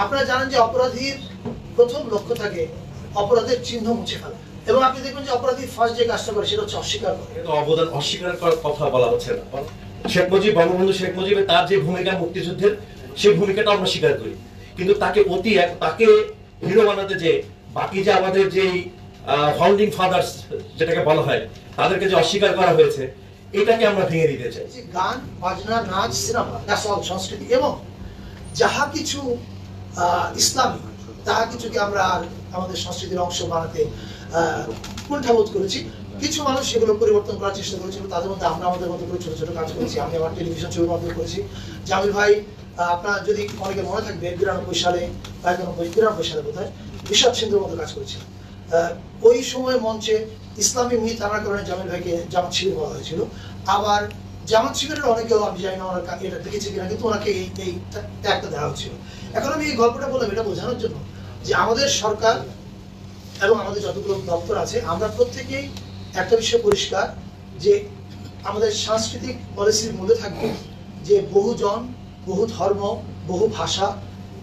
আপনারা জানেন যে অপরাধীর প্রথম লক্ষ্য থাকে অপরাধের চিহ্ন মুছে ফেলা। এবং আপনি দেখবেন যে অপরাধী ফার্স্ট যে কাজটা করে সেটা হচ্ছে অস্বীকার করে। অবদান অস্বীকার করার কথা বলা হচ্ছে না। শেখ মুজিব বঙ্গবন্ধু শেখ মুজিবের তার যে ভূমিকা মুক্তিযুদ্ধের সেই ভূমিকাটা আমরা স্বীকার করি। কিন্তু তাকে অতি এক- তাকে হিরো বানাতে যে বাকি যে আমাদের যে ফাউন্ডিং ফাদার্স যেটাকে বলা হয় তাদেরকে যে অস্বীকার করা হয়েছে এটাকে আমরা ভেঙে দিতে চাই। যে গান বাজনা নাচ সিনেমা দ্যাটস অল সংস্কৃতি। এবং যাহা কিছু ইসলামী। তাহা কিছুকে আমরা আর আমাদের সংস্কৃতির অংশ বানাতে কুণ্ঠাবোধ করেছি। কিছু মানুষ সেগুলো পরিবর্তন করার চেষ্টা করেছিল তাদের মধ্যে আমরা আমাদের মতো করে ছোট ছোট কাজ করেছি। আমি আমার টেলিভিশন ছবির মাধ্যমে করেছি। জামিল ভাই আপনার যদি অনেকে মনে থাকবে, বিরানব্বই সালে, একানব্বই বিরানব্বই সালে বোধ হয় বিষাদ সিন্ধুর মতো কাজ করেছিলাম ওই সময় মঞ্চে ইসলামী মিথ আনার কারণে জামিল ভাইকে জামাত শিবির বলা হয়েছিল। আবার জামাত শিবিরের অনেকেও আমি জানি না ওনার কা- এটা দেখেছে কিনা, কিন্তু ওনাকে এই এই ট্যাগটা দেওয়া হচ্ছিল। এখন আমি এই গল্পটা বললাম, এটা বোঝানোর জন্য যে আমাদের সরকার এবং আমাদের যতগুলো দপ্তর আছে, আমরা প্রত্যেকেই একটা বিষয় পরিষ্কার, যে আমাদের সাংস্কৃতিক পলিসির মধ্যে থাকবে যে বহুজন, বহু ধর্ম, বহু ভাষা,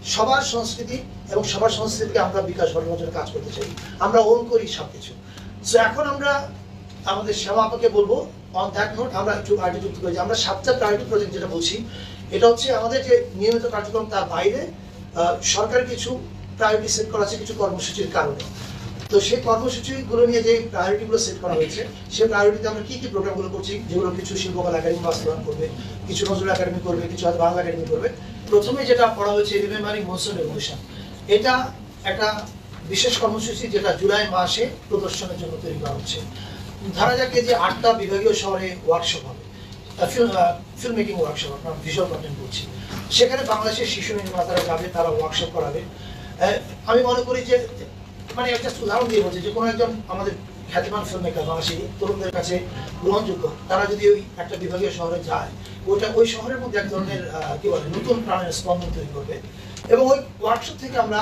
সবার সংস্কৃতি এবং সবার সংস্কৃতিকে আমরা বিকাশ ঘটানোর জন্য কাজ করতে চাই। আমরা ওন করি সব কিছু এখন আমরা আমাদের শ্যামা আপাকে বলব অন দ্যাট নোট আমরা একটু যুক্ত করি যে আমরা সাতটা প্রায়োরিটি প্রজেক্ট যেটা বলছি, এটা হচ্ছে আমাদের যে নিয়মিত কার্যক্রম তার বাইরে সরকার কিছু প্রায়োরিটি সেট করা আছে কিছু কর্মসূচির কারণে। তো সেই কর্মসূচিগুলো নিয়ে যে প্রায়োরিটিগুলো সেট করা হয়েছে সেই প্রায়োরিটিতে আমরা কি কি প্রোগ্রামগুলো করছি, যেগুলো কিছু শিল্পকলা একাডেমি বাস্তবায়ন করবে, কিছু নজরুল একাডেমি করবে, কিছু হয়তো বাংলা একাডেমি করবে। প্রথমে যেটা পড়া হয়েছে রিমেম্বারিং মনসুন রেভলিউশন এটা একটা বিশেষ কর্মসূচি যেটা জুলাই মাসে প্রদর্শনের জন্য তৈরি করা হচ্ছে। ধরা যাক যে আটটা বিভাগীয় শহরে ওয়ার্কশপ হবে। ফিল্ম মেকিং ওয়ার্কশপ আপনার ভিজুয়াল কন্টেন্ট বলছি। সেখানে বাংলাদেশের শিশু নির্মাতারা যাবে, তারা ওয়ার্কশপ করাবে। আমি মনে করি যে মানে একটা উদাহরণ দিয়ে বলছি যে, কোনো একজন আমাদের খ্যাতিমান ফিল্ম মেকার বাংলাদেশি তরুণদের কাছে গ্রহণযোগ্য, তারা যদি ওই একটা বিভাগীয় শহরে যায়, ওইটা ওই শহরের মধ্যে এক ধরনের কি বলে, নতুন প্রাণের স্পন্দন তৈরি করবে। এবং ওই ওয়ার্কশপ থেকে আমরা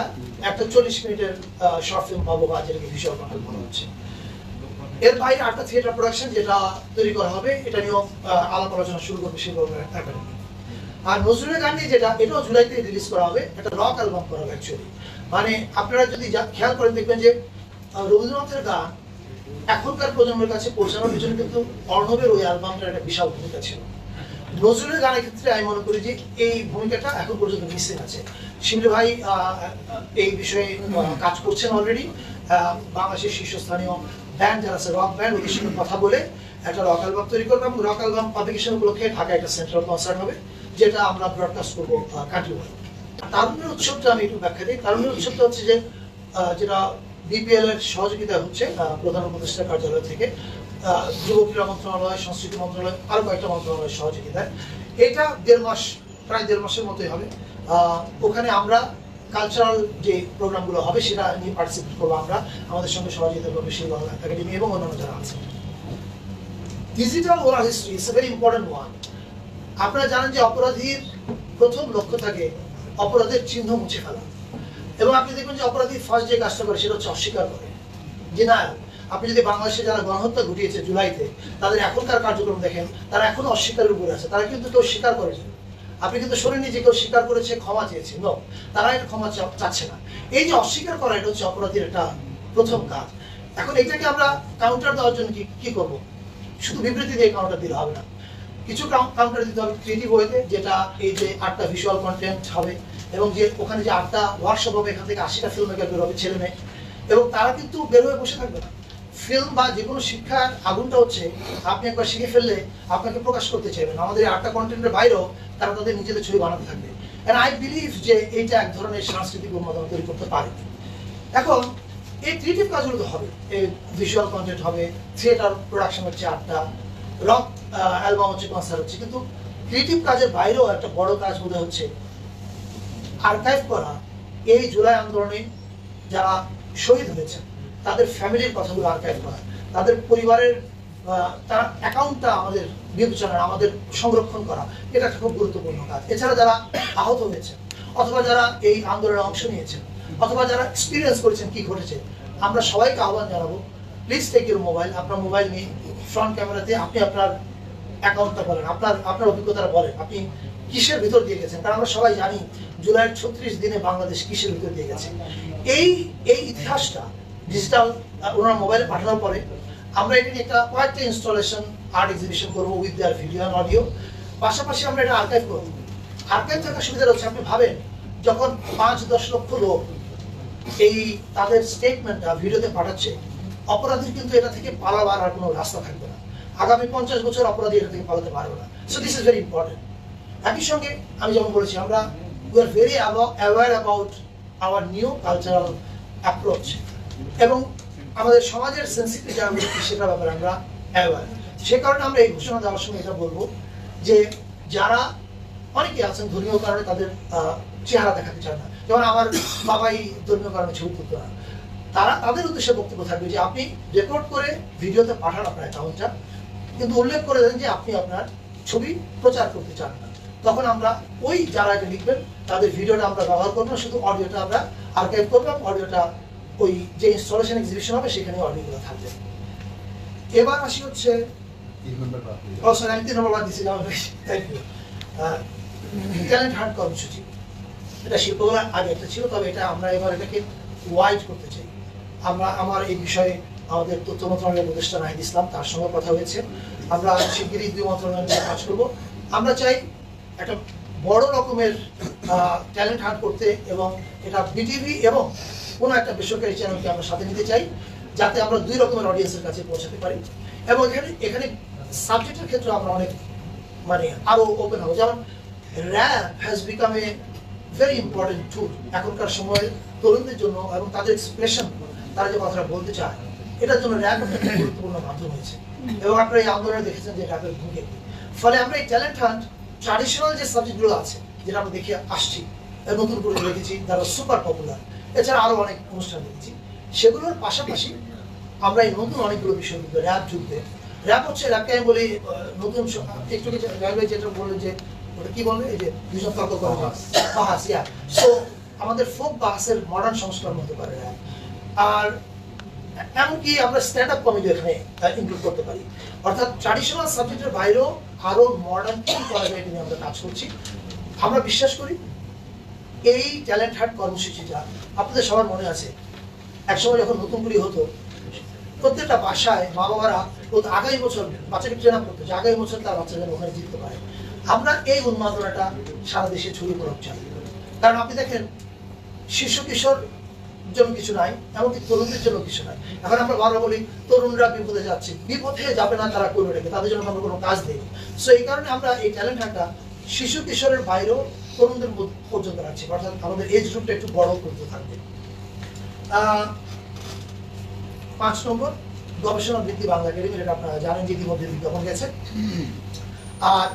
একটা চল্লিশ মিনিটের শর্ট ফিল্ম পাবো বা যেটাকে ভিজুয়াল কন্টেন্ট বলা হচ্ছে। এর বাইরে থিয়েটার প্রোডাকশন যেটা তৈরি করা হবে, এটা নিয়েও আলাপ আলোচনা শুরু করবে শিল্প একাডেমি আর নজরুলের গান নিয়ে যেটা, এটাও জুলাইতে রিলিজ করা হবে, একটা রক অ্যালবাম করা হবে অ্যাকচুয়ালি মানে আপনারা যদি খেয়াল করেন দেখবেন যে রবীন্দ্রনাথের গান এখনকার প্রজন্মের কাছে পৌঁছানোর পিছনে কিন্তু অর্ণবের ওই অ্যালবামটার একটা বিশাল ভূমিকা ছিল। নজরুলের গানের ক্ষেত্রে আমি মনে করি যে, এই ভূমিকাটা এখন পর্যন্ত মিসিং আছে ভাই এই বিষয়ে কাজ করছেন অলরেডি বাংলাদেশের শীর্ষস্থানীয় ব্যান্ড যারা আছে রক ব্যান্ড ওদের সঙ্গে কথা বলে একটা রক অ্যালবাম তৈরি করব এবং রক অ্যালবাম পাবলিকেশন উপলক্ষে ঢাকায় একটা সেন্ট্রাল কনসার্ট হবে, যেটা আমরা ব্রডকাস্ট করব কান্ট্রি তারুণ্যের উৎসবটা আমি একটু ব্যাখ্যা দিই। তারুণ্যের উৎসবটা হচ্ছে যে যেটা বিপিএল এর সহযোগিতা হচ্ছে প্রধান উপদেষ্টা কার্যালয় থেকে যুব ক্রীড়া মন্ত্রণালয়, সংস্কৃতি মন্ত্রণালয়, আরও কয়েকটা মন্ত্রণালয়ের সহযোগিতায়। এটা দেড় মাস, প্রায় দেড় মাসের মতোই হবে। ওখানে আমরা কালচারাল যে প্রোগ্রামগুলো হবে সেটা নিয়ে পার্টিসিপেট করব আমরা। আমাদের সঙ্গে সহযোগিতা করবে সেই একাডেমি এবং অন্যান্য যারা আছে। Digital oral history is a very important one আপনারা জানেন যে অপরাধীর প্রথম লক্ষ্য থাকে অপরাধের চিহ্ন মুছে ফেলা। এবং আপনি দেখবেন যে অপরাধী ফার্স্ট যে কাজটা করে সেটা হচ্ছে অস্বীকার করে। যে না আপনি যদি বাংলাদেশে যারা গণহত্যা ঘটিয়েছে জুলাইতে, তাদের এখনকার কার্যক্রম দেখেন, তারা এখনও অস্বীকারের উপরে আছে। তারা কিন্তু কেউ স্বীকার করেছে আপনি কিন্তু যে কেউ স্বীকার করেছে, ক্ষমা চেয়েছে। নো তারা এটা ক্ষমা চাচ্ছে না। এই যে অস্বীকার করা, এটা হচ্ছে অপরাধীর একটা প্রথম কাজ। এখন এটাকে আমরা কাউন্টার দেওয়ার জন্য কি করব? শুধু বিবৃতি দিয়ে কাউন্টার দিলে হবে না। কিছু কাউন্টার দিতে হবে ক্রিয়েটিভ ওয়েতে যেটা এই যে আটটা ভিজুয়াল কন্টেন্ট হবে, এবং যে ওখানে যে আটটা ওয়ার্কশপ হবে, এখান থেকে আশিটা ফিল্ম মেকার বের হবে, ছেলে মেয়ে। এবং তারা কিন্তু বের হয়ে বসে থাকবে না। ফিল্ম বা যে কোনো শিক্ষার আগুনটা হচ্ছে, আপনি একবার শিখে ফেললে আপনাকে প্রকাশ করতে চাইবেন আমাদের আটটা কন্টেন্টের বাইরেও তারা তাদের নিজেদের ছবি বানাতে থাকবে। এন্ড আই বিলিভ যে এইটা এক ধরনের সাংস্কৃতিক উন্মাদনা তৈরি করতে পারে। এখন, এই ক্রিয়েটিভ কাজগুলো তো হবে। এই ভিজুয়াল কন্টেন্ট হবে থিয়েটার প্রোডাকশন হচ্ছে আটটা রক অ্যালবাম হচ্ছে কনসার্ট হচ্ছে। কিন্তু ক্রিয়েটিভ কাজের বাইরেও একটা বড় কাজ বোধহয় হচ্ছে আর্কাইভ করা। এই জুলাই আন্দোলনে যারা শহীদ হয়েছেন তাদের ফ্যামিলির কথাগুলো আর্কাইভ করা, তাদের পরিবারের তার অ্যাকাউন্টটা আমাদের বিবেচনা আমাদের সংরক্ষণ করা। এটা একটা খুব গুরুত্বপূর্ণ কাজ। এছাড়া যারা আহত হয়েছেন অথবা যারা এই আন্দোলনে অংশ নিয়েছেন অথবা যারা এক্সপিরিয়েন্স করেছেন কি ঘটেছে, আমরা সবাইকে আহ্বান জানাব প্লিজ টেক ইউর মোবাইল আপনার মোবাইল নিয়ে ফ্রন্ট ক্যামেরাতে আপনি আপনার অ্যাকাউন্টটা বলেন, আপনার আপনার অভিজ্ঞতাটা বলেন, আপনি কিসের ভিতর দিয়ে গেছেন? কারণ আমরা সবাই জানি, জুলাইয়ের ছত্রিশ দিনে বাংলাদেশ কিসের ভিতর দিয়ে গেছে? এই এই ইতিহাসটা ডিজিটাল ওনার মোবাইলে পাঠানোর পরে আমরা এটা একটা কয়েকটা ইনস্টলেশন আর্ট এক্সিবিশন করব with their video and audio পাশাপাশি আমরা এটা আর্কাইভ করব। আর্কাইভ থাকার সুবিধা হচ্ছে, আপনি ভাবেন, যখন পাঁচ, দশ লক্ষ লোক এই তাদের স্টেটমেন্টটা ভিডিওতে পাঠাচ্ছে, অপরাধীর কিন্তু এটা থেকে পালাবার আর কোনো রাস্তা থাকবে না। আগামী পঞ্চাশ বছর অপরাধী এটা থেকে পালাতে পারবে না। So this is very important একই সঙ্গে আমি যেমন বলেছি, আমরা we are very aware about our new cultural approach এবং আমাদের সমাজের সেন্সিটিভ যারা ব্যক্তি, সেটার ব্যাপারে আমরা অ্যাওয়ার সে কারণে আমরা এই ঘোষণা দেওয়ার সময় এটা বলব যে, যারা অনেকে আছেন ধর্মীয় কারণে তাদের চেহারা দেখাতে চান না। যেমন আমার বাবাই ধর্মীয় কারণে ছবি তুলতো না। তারা, তাদের উদ্দেশ্যে বক্তব্য থাকবে যে, আপনি রেকর্ড করে ভিডিওতে পাঠান আপনার অ্যাকাউন্টটা কিন্তু উল্লেখ করে দেন যে, আপনি আপনার ছবি প্রচার করতে চান না। তখন আমরা ওই যারা এটা লিখবেন, তাদের ভিডিওটা আমরা ব্যবহার করব, শুধু অডিওটা আমরা আর্কাইভ করব অডিওটা ওই যে ইনস্টলেশন এক্সিবিশন হবে সেখানে অডিওগুলো থাকবে। এবার আসি হচ্ছে ও স্যার আমি তিন নম্বর বাদ দিয়েছিলাম থ্যাংক ইউ ট্যালেন্ট হান্ট কর্মসূচি। এটা শিল্পকলা আগে একটা ছিল তবে এটা আমরা এবার এটাকে ওয়াইড করতে চাই। আমরা আমার এই বিষয়ে আমাদের তথ্য মন্ত্রণালয়ের উপদেষ্টা নাহিদ ইসলাম তার সঙ্গে কথা হয়েছে। আমরা শিগগিরই দুই মন্ত্রণালয় নিয়ে কাজ করব। আমরা চাই একটা বড় রকমের ট্যালেন্ট হান্ট করতে এবং এটা বিটিভি এবং কোনো একটা বেসরকারি চ্যানেলকে আমরা সাথে নিতে চাই, যাতে আমরা দুই রকমের অডিয়েন্সের কাছে পৌঁছাতে পারি। এবং এখানে এখানে সাবজেক্টের ক্ষেত্রে আমরা অনেক মানে আরও ওপেন হব। যেমন rap has become a very important tool এখনকার সময়ে তরুণদের জন্য এবং তাদের এক্সপ্রেশন তারা যে কথাটা বলতে চায়, এটার জন্য র্যাপ একটা গুরুত্বপূর্ণ মাধ্যম হয়েছে। এবং আপনারা এই আন্দোলনে দেখেছেন যে র্যাপের ভূমিকা। ফলে আমরা এই ট্যালেন্ট হান্ট ট্রাডিশনাল যে সাবজেক্টগুলো আছে, যেটা আমরা দেখে আসছি নতুন করে দেখেছি, যারা সুপার পপুলার এছাড়া আরও অনেক অনুষ্ঠান দেখেছি। সেগুলোর পাশাপাশি আমরা এই নতুন অনেকগুলো বিষয় কিন্তু র্যাপ যুদ্ধে র্যাব হচ্ছে র্যাপকে আমি বলি নতুন একটু কিছু যেটা বললেন যে ওটা কি বললে এই যে দুজন তর্ক করে বাহাস। ইয়া সো আমাদের ফোক বাহাসের মডার্ন সংস্করণ হতে পারে র্যাপ আর এমনকি আমরা স্ট্যান্ড আপ কমেডি এখানে ইনক্লুড করতে পারি। অর্থাৎ ট্র্যাডিশনাল সাবজেক্টের বাইরেও আরও মডার্ন কি করা যায় নিয়ে আমরা কাজ করছি। আমরা বিশ্বাস করি এই ট্যালেন্ট হার্ট কর্মসূচিটা আপনাদের সবার মনে আছে? একসময় যখন নতুন করে হতো, প্রত্যেকটা বাসায় মা বাবারা আগামী বছর বাচ্চাকে ট্রেন আপ করতো যে আগামী বছর তার বাচ্চা যেন ওখানে জিততে পারে। আমরা এই উন্মাদনাটা সারা দেশে ছড়িয়ে পড়াতে চাই। কারণ আপনি দেখেন, শিশু কিশোর জন্য কিছু নাই, এমনকি তরুণদের জন্য কিছু নাই। এখন আমরা বারবার বলি, তরুণরা বিপদে যাচ্ছে। বিপদে যাবে না তারা করবে রেখে, তাদের জন্য আমরা কোনো কাজ নেই। সো এই কারণে আমরা এই ট্যালেন্ট হাটটা শিশু কিশোরের বাইরেও তরুণদের পর্যন্ত রাখছি অর্থাৎ আমাদের এজ গ্রুপটা একটু বড় করতে থাকবে। পাঁচ নম্বর, গবেষণা বৃত্তি বাংলা একাডেমি এটা আপনারা জানেন যে ইতিমধ্যে বিজ্ঞাপন গেছে। আর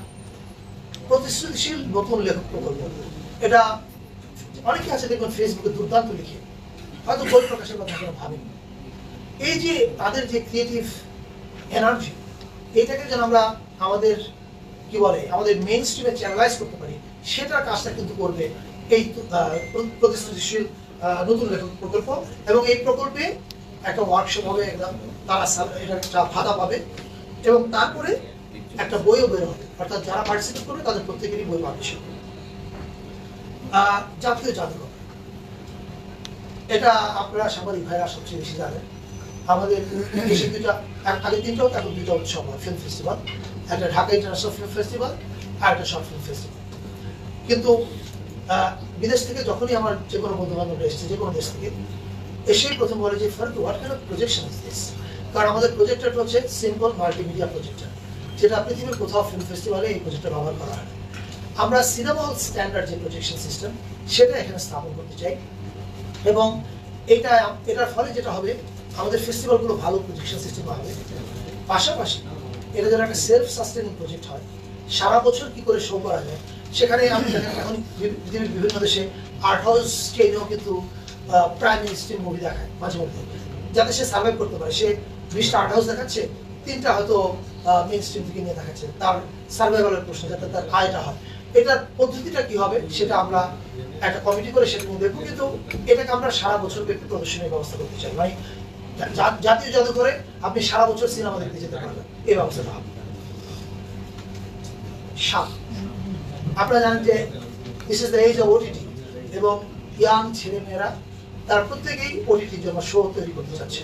প্রতিশ্রুতিশীল নতুন লেখক প্রকল্প। এটা অনেকে আছে, দেখবেন ফেসবুকে দুর্দান্ত লিখে। হয়তো বই প্রকাশের কথা কেন ভাবেনি এই যে তাদের যে ক্রিয়েটিভ এনার্জি এটাকে যেন আমরা আমাদের, কি বলে, আমাদের মেইন স্ট্রিমে চ্যানেলাইজ করতে পারি সেটার কাজটা কিন্তু করবে এই প্রতিশ্রুতিশীল নতুন লেখক প্রকল্প এবং এই প্রকল্পে একটা ওয়ার্কশপ হবে একদম তারা একটা ভাতা পাবে এবং তারপরে একটা বইও বের হবে। অর্থাৎ যারা পার্টিসিপেট করবে তাদের প্রত্যেকেরই বই আহ, জাতীয় জাদুঘর। এটা আপনারা সাংবাদিক ভাইরা সবচেয়ে বেশি জানেন। আমাদের দেশে দুটা আগে তিনটা হতো এখন দুটা উৎসব হয় ফিল্ম ফেস্টিভ্যাল একটা ঢাকা ইন্টারন্যাশনাল ফিল্ম ফেস্টিভ্যাল আর একটা শর্ট ফিল্ম ফেস্টিভ্যাল কিন্তু বিদেশ থেকে যখনই আমার যে কোনো বন্ধু বান্ধব এসছে যে কোনো দেশ থেকে, এসেই প্রথম বলে যে ফার্ক what kind of projection is this কারণ আমাদের প্রজেক্টরটা হচ্ছে সিম্পল মাল্টিমিডিয়া প্রজেক্টর যেটা পৃথিবীর কোথাও ফিল্ম ফেস্টিভ্যালে এই প্রজেক্টর ব্যবহার করা হয়। আমরা সিনেমা হল স্ট্যান্ডার্ড যে প্রজেকশন সিস্টেম সেটা এখানে স্থাপন করতে চাই। এবং এটা, এটার ফলে যেটা হবে, আমাদের ফেস্টিভ্যালগুলো ভালো প্রজেকশন সিস্টেম হবে পাশাপাশি, এটা যেন একটা সেলফ সাস্টেনিং প্রজেক্ট হয়। সারা বছর কি করে শো করা যায়? সেখানে আমি এখন পৃথিবীর বিভিন্ন দেশে আর্ট হাউস চেইনেও কিন্তু প্রাইম মিনিস্ট্রি মুভি দেখায় মাঝে মধ্যে। যাতে সে সার্ভাইভ করতে পারে। সে বিশটা আর্ট হাউস দেখাচ্ছে, তিনটা হয়তো মেন স্ট্রিম থেকে নিয়ে দেখাচ্ছে। তার সার্ভাইভালের প্রশ্ন, যাতে তার আয়টা হয়। এটার পদ্ধতিটা কি হবে, সেটা আমরা একটা কমিটি করে সেটা দেখব। কিন্তু এটাকে আমরা সারা বছর ব্যাপী প্রদর্শনীর ব্যবস্থা করতে চাই। মানে জাতীয় জাদুঘরে আপনি সারা বছর সিনেমা দেখতে যেতে পারবেন। এই ব্যবস্থাটা হবে। সাত। আপনারা জানেন যে বিশেষ দ্য এজ অফ ওটিটি এবং ইয়াং ছেলেমেয়েরা, তারা প্রত্যেকেই ওটিটির জন্য শো তৈরি করতে চাচ্ছে।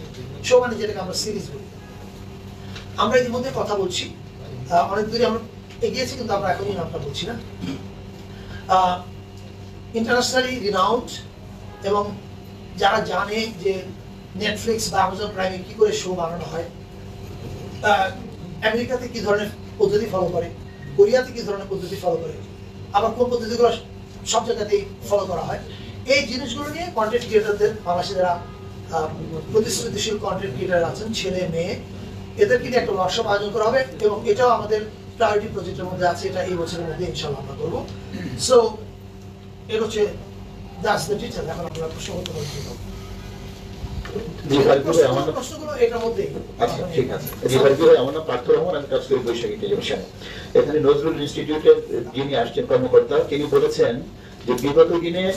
শো মানে যেটাকে আমরা সিরিজ বলি। আমরা ইতিমধ্যে কথা বলছি। অনেক দূরে আমরা এগিয়েছি, কিন্তু আমরা এখনই নামটা বলছি না। ইন্টারন্যাশনালি রিনাউন্ড এবং যারা জানে যে নেটফ্লিক্স বা অ্যামাজন প্রাইমে কী করে শো বানানো হয় আমেরিকাতে কি ধরনের পদ্ধতি ফলো করে, কোরিয়াতে কী ধরনের পদ্ধতি ফলো করে আবার কোন পদ্ধতিগুলো সব জায়গাতেই ফলো করা হয়। এই জিনিসগুলো নিয়ে কন্টেন্ট ক্রিয়েটারদের বাংলাদেশে প্রতিশ্রুতিশীল কন্টেন্ট ক্রিয়েটার আছেন, ছেলে, মেয়ে। এদেরকে নিয়ে একটা ওয়ার্কশপ আয়োজন করা হবে এবং এটাও আমাদের প্রায়োরিটি প্রজেক্টের মধ্যে আছে, এটা এই বছরের মধ্যে ইনশাল্লাহ আমরা করব। সো এর হচ্ছে দাস টিচার এখন আমরা প্রশ্ন করতে এখানে নজরুল ইনস্টিটিউটের যিনি আসছেন কর্মকর্তা তিনি বলেছেন যে বিগত দিনে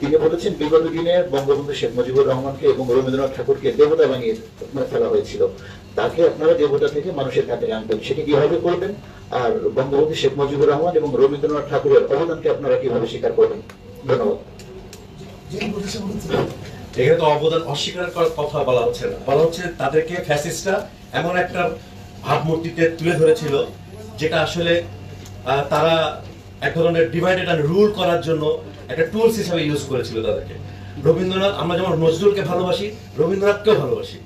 তিনি বলেছেন বিগত দিনে বঙ্গবন্ধু শেখ মুজিবুর রহমানকে এবং রবীন্দ্রনাথ ঠাকুরকে দেবতা বানিয়ে ফেলা হয়েছিল। তাকে আপনারা দেবতা থেকে মানুষের কাছে আনবেন। সেটি কীভাবে করবেন? আর বঙ্গবন্ধু শেখ মুজিবুর রহমান এবং রবীন্দ্রনাথ ঠাকুরের অবদানকে আপনারা কীভাবে স্বীকার করবেন? ধন্যবাদ। এখানে তো অবদান অস্বীকার করার কথা বলা হচ্ছে না। বলা হচ্ছে তাদেরকে ফ্যাসিস্টরা এমন একটা ভাবমূর্তিতে তুলে ধরেছিল, যেটা আসলে তারা এক ধরনের ডিভাইডেড অ্যান্ড রুল করার জন্য একটা টুলস হিসাবে ইউজ করেছিল তাদেরকে। রবীন্দ্রনাথ, আমরা যেমন নজরুলকে ভালোবাসি, রবীন্দ্রনাথকেও ভালোবাসি।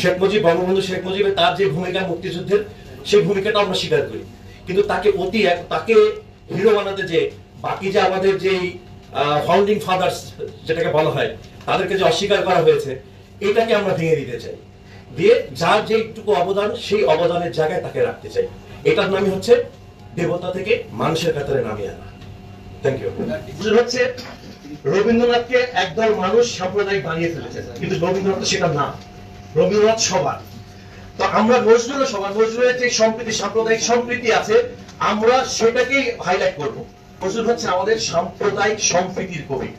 শেখ মুজিব, বঙ্গবন্ধু শেখ মুজিবের তার যে ভূমিকা মুক্তিযুদ্ধের, সেই ভূমিকাটা আমরা স্বীকার করি। কিন্তু তাকে অতি এক তাকে হিরো বানাতে যে, বাকি যে আমাদের যেই ফাউন্ডিং ফাদার্স যেটাকে বলা হয়, তাদেরকে যে অস্বীকার করা হয়েছে, এটাকে আমরা ভেঙে দিতে চাই। দিয়ে যার যেটুকু অবদান, সেই অবদানের জায়গায় তাকে রাখতে চাই। এটার নামই হচ্ছে দেবতা থেকে মানুষের কাতারে নামিয়ে আনা। থ্যাংক ইউ হচ্ছে রবীন্দ্রনাথকে একদল মানুষ সাম্প্রদায়িক বানিয়ে ফেলেছে, কিন্তু রবীন্দ্রনাথ সেটা না রবীন্দ্রনাথ সবার। তো আমরা নজরুল সবার, নজরুলের যে সম্প্রীতি, সাম্প্রদায়িক সম্প্রীতি আছে, আমরা সেটাকেই হাইলাইট করব। নজরুল হচ্ছে আমাদের সাম্প্রদায়িক সম্প্রীতির কবি।